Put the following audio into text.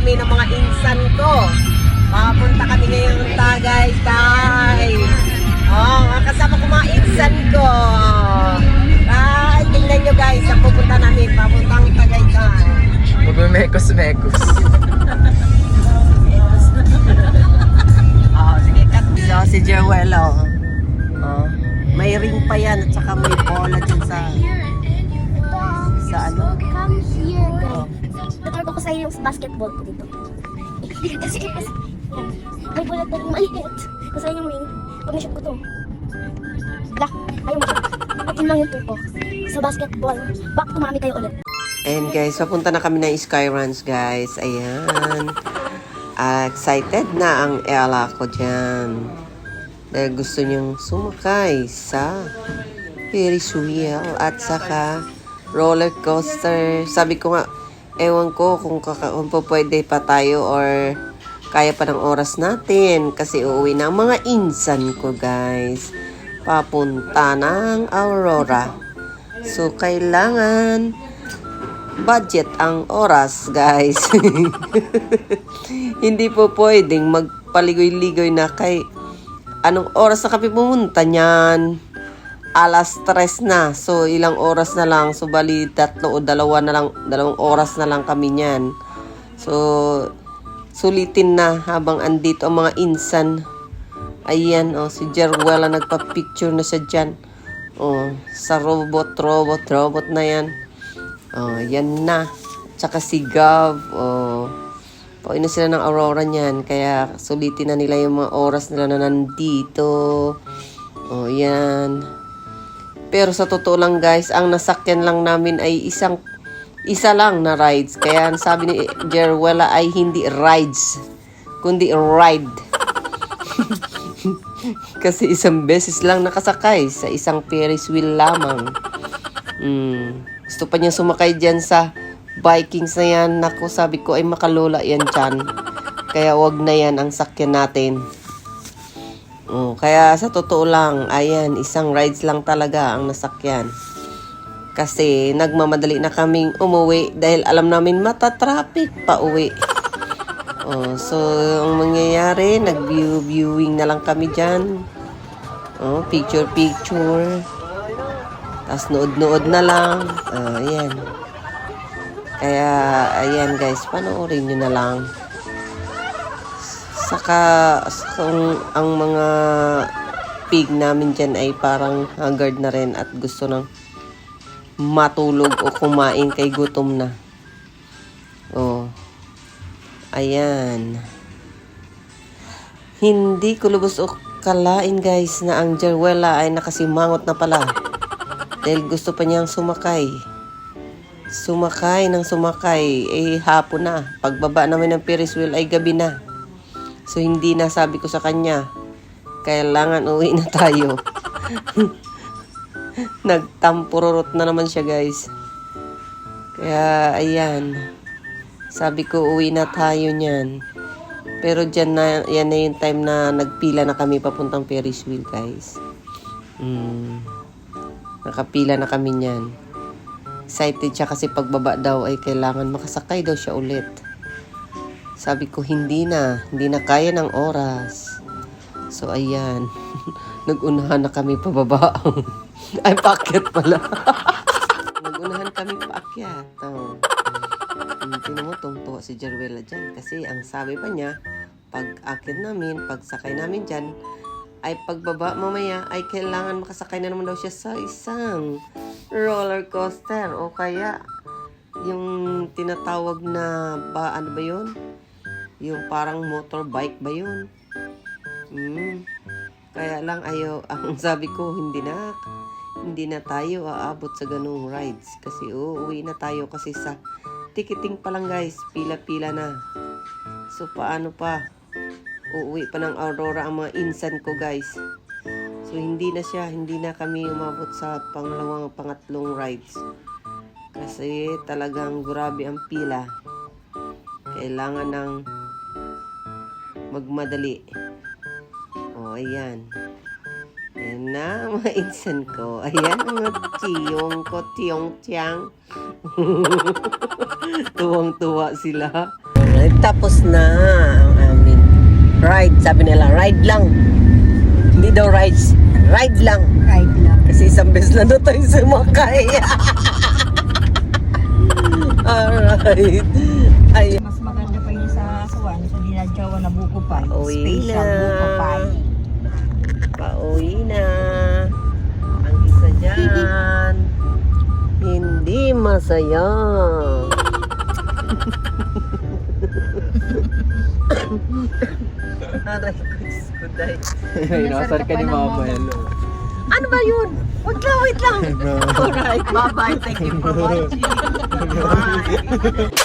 kami ng mga insan ko. Papunta kami ngayon Tagay, Tay. Oh, kasama ko mga insan ko. Ay, tingnan nyo guys, ang pupunta namin, papuntang Tagaytay. Magmemekos-mekos. Oh, sige, cut. So, si Jewel, oh. oh. May ring pa yan at saka may Iyo yung basketball ko dito. kasi, kasi. May bullet na yung maliit. Kasi yung ring, pag na-shoot ko to. Wala, ayaw mo. Yun lang yung tuko. Sa basketball, back to mami kayo ulit. And guys, papunta na kami ng Skyruns, guys. Ayan. Ah, excited na ang Ella ko dyan. Dahil gusto niyang sumakay sa Ferris wheel at saka roller coaster. Sabi ko nga, ewan ko kung, kaka, kung po pwede pa tayo or kaya pa ng oras natin kasi uuwi na ang mga insan ko guys papunta ng Aurora so kailangan budget ang oras, guys. Hindi po pwedeng magpaligoy-ligoy na kay anong oras na kami pumunta niyan. Alas tres na. So, ilang oras na lang. So, bali, tatlo o dalawa na lang, dalawang oras na lang kami niyan. So, sulitin na habang andito ang mga insan. Ayan, oh, si Jerwela nagpa-picture na siya dyan. Oh, sa robot, robot, robot na yan. Oh, yan na. Tsaka si Gav, oh. Pauwi na sila ng Aurora niyan. Kaya sulitin na nila yung mga oras nila na nandito. Oh, yan. Pero sa totoo lang guys, ang nasakyan lang namin ay isang isa lang na rides. Kaya sabi ni Jerwella ay hindi rides, kundi ride. Kasi isang beses lang nakasakay sa isang Ferris wheel lamang. Mm. Gusto pa niya sumakay dyan sa Vikings na yan. Naku, sabi ko ay makalola yan dyan. Kaya wag na yan ang sakyan natin. Oh, kaya sa totoo lang, ayan, isang rides lang talaga ang nasakyan. Kasi nagmamadali na kaming umuwi dahil alam namin mata-traffic pa uwi. Oh, so ang mangyayari, nag-view viewing na lang kami diyan. Oh, picture picture. Tapos nood-nood na lang. Ah, ayan. Kaya, ayan guys, panoorin nyo na lang. Saka, kung ang mga pig namin dyan ay parang haggard na rin at gusto ng matulog o kumain kay gutom na. Oh. Ayan. Hindi ko lubos o kalain guys na ang Jerwella ay nakasimangot na pala. Dahil gusto pa niyang sumakay. Sumakay ng sumakay. Eh, hapon na. Pagbaba namin ng Ferris wheel ay gabi na. So, hindi na sabi ko sa kanya. Kailangan uwi na tayo. Nagtampururot na naman siya, guys. Kaya, ayan. Sabi ko, uwi na tayo niyan. Pero dyan na, yan na yung time na nagpila na kami papuntang Ferris wheel, guys. Mm. Nakapila na kami niyan. Excited siya kasi pagbaba daw ay kailangan makasakay daw siya ulit. Sabi ko, hindi na. Hindi na kaya ng oras. So, ayan. Nagunahan na kami pababa. ay, paakyat pala. Nagunahan kami paakyat. Oh. Tingnan mo, tungtuwa si Jerwela dyan. Kasi ang sabi pa niya, pag akyat namin, pag sakay namin dyan, ay pagbaba mamaya ay kailangan makasakay na naman daw siya sa isang roller coaster o kaya yung tinatawag na ba ano ba yun? Yung parang motorbike ba yun? Hmm. Kaya lang ayaw, ang sabi ko hindi na hindi na tayo aabot sa ganung rides kasi uuwi na tayo kasi sa ticketing pa lang guys, pila-pila na. So paano pa? Uuwi pa ng Aurora ang mga insan ko guys. So hindi na siya, hindi na kami umabot sa pangalawang pangatlong rides. Kasi talagang grabe ang pila. Kailangan ng magmadali. O, ayan. Ayan na, mga insan ko. Ayan mga tiyong ko, tiyong tiyang. Tuwang-tuwa sila. Tapos na ang aming ride. Sabi nila, ride lang. Hindi daw rides, ride lang. Ride lang. Kasi isang beses na daw tayo sumakay. Alright. Pauwi na. pauwi na. Ang isa dyan, hindi masaya. Aray ko, Diyos ko, day. Inasar ka ni Mama. Ano ba yun? Wag lang, wait lang. Alright, bye-bye. Thank you for watching. Bye.